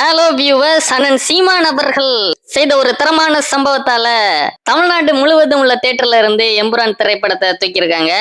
Hello viewers அண்ணன் சீமா நபர்கள். செய்த ஒரு தரமான சம்பவத்தால தமிழ்நாடு முழுவதும் உள்ள தேட்டர்ல இருந்து எம்புரான் திரைப்படத்தை தூக்கியிருக்காங்க.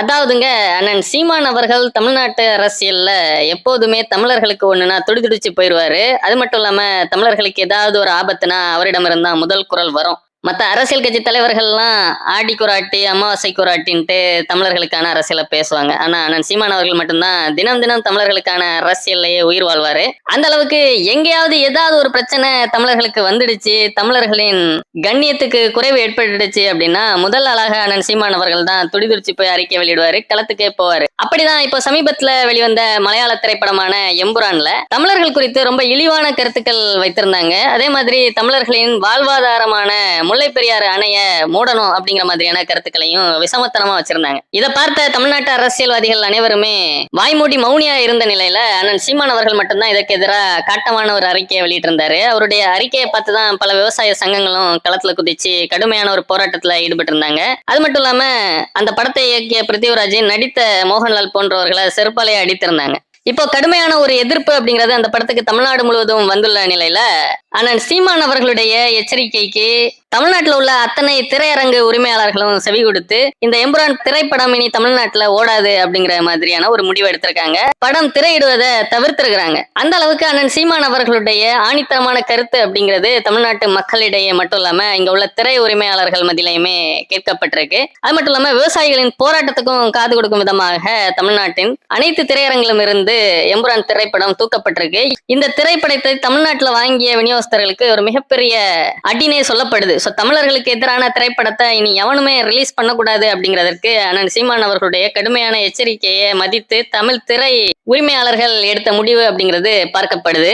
அதாவதுங்க அண்ணன் சீமான் அவர்கள் தமிழ்நாட்டு அரசியல்ல எப்போதுமே தமிழர்களுக்கு ஒண்ணுனா துடிதுடிச்சு போயிடுவாரு அது மட்டும் இல்லாம தமிழர்களுக்கு ஏதாவது ஒரு ஆபத்துனா அவரிடம் இருந்தா முதல் குரல் வரும். மற்ற அரசியல் கட்சி தலைவர்கள்லாம் ஆடி குராட்டி அமாவாசை குராட்டின்ட்டு தமிழர்களுக்கான அரசியலை பேசுவாங்க. ஆனா அண்ணன் சீமான் அவர்கள் மட்டும்தான் தினம் தினம் தமிழர்களுக்கான அரசியல்லையே உயிர் வாழ்வாரு. அந்த அளவுக்கு எங்கேயாவது ஏதாவது ஒரு பிரச்சனை தமிழர்களுக்கு வந்துடுச்சு தமிழர்களின் கண்ணியத்துக்கு குறைவு ஏற்பட்டுடுச்சு அப்படின்னா முதல் அழகா அண்ணன் சீமான் அவர்கள் தான் துடிதுடிச்சு போய் அறிக்கை வெளியிடுவாரு களத்துக்கே போவாரு. அப்படிதான் இப்போ சமீபத்துல வெளிவந்த மலையாள திரைப்படமான எம்புரான்ல தமிழர்கள் குறித்து ரொம்ப இழிவான கருத்துக்கள் வைத்திருந்தாங்க. அதே மாதிரி தமிழர்களின் வாழ்வாதாரமான முல்லை பெரியாறு அணைய மூடணும் அப்படிங்கிற மாதிரியான கருத்துக்களையும் விசமத்தனமா வச்சிருந்தாங்க. இதை பார்த்த தமிழ்நாட்டு அரசியல்வாதிகள் அனைவருமே வாய்மூடி மௌனியா இருந்த நிலையில அண்ணன் சீமான் அவர்கள் மட்டும்தான் இதற்கு எதிராக காட்டமான ஒரு அறிக்கையை வெளியிட்டிருந்தாரு. அவருடைய அறிக்கையை பார்த்து தான் பல விவசாய சங்கங்களும் களத்துல குதிச்சு கடுமையான ஒரு போராட்டத்துல ஈடுபட்டு இருந்தாங்க அது மட்டும் இல்லாம அந்த படத்தை இயக்கிய பிருத்திவிராஜ் நடித்த மோகன்லால் போன்றவர்களை செருப்பாலையை அடித்திருந்தாங்க. இப்போ கடுமையான ஒரு எதிர்ப்பு அப்படிங்கிறது அந்த படத்துக்கு தமிழ்நாடு முழுவதும் வந்துள்ள நிலையில அண்ணன் சீமான் அவர்களுடைய எச்சரிக்கைக்கு தமிழ்நாட்டில் உள்ள அத்தனை திரையரங்கு உரிமையாளர்களும் செவி கொடுத்து இந்த எம்புரான் திரைப்படம் இனி தமிழ்நாட்டுல ஓடாது அப்படிங்கிற மாதிரியான ஒரு முடிவு எடுத்திருக்காங்க. படம் திரையிடுவதை தவிர்த்திருக்கிறாங்க. அந்த அளவுக்கு அண்ணன் சீமான் அவர்களுடைய ஆணித்தரமான கருத்து அப்படிங்கிறது தமிழ்நாட்டு மக்களிடையே மட்டும் இல்லாம இங்க உள்ள திரை உரிமையாளர்கள் மத்தியிலையுமே கேட்கப்பட்டிருக்கு. அது மட்டும் இல்லாம விவசாயிகளின் போராட்டத்துக்கும் காது கொடுக்கும் விதமாக தமிழ்நாட்டின் அனைத்து திரையரங்கிலும் இருந்து எம்புரான் திரைப்படம் தூக்கப்பட்டிருக்கு. இந்த திரைப்படத்தை தமிழ்நாட்டில் வாங்கிய விநியோகஸ்தர்களுக்கு ஒரு மிகப்பெரிய அடினே சொல்லப்படுது. ஸோ தமிழர்களுக்கு எதிரான திரைப்படத்தை இனி எவனுமே ரிலீஸ் பண்ணக்கூடாது அப்படிங்கிறதற்கு அண்ணன் சீமான் அவர்களுடைய கடுமையான எச்சரிக்கையை மதித்து தமிழ் திரை உரிமையாளர்கள் எடுத்த முடிவு அப்படிங்கிறது பார்க்கப்படுது.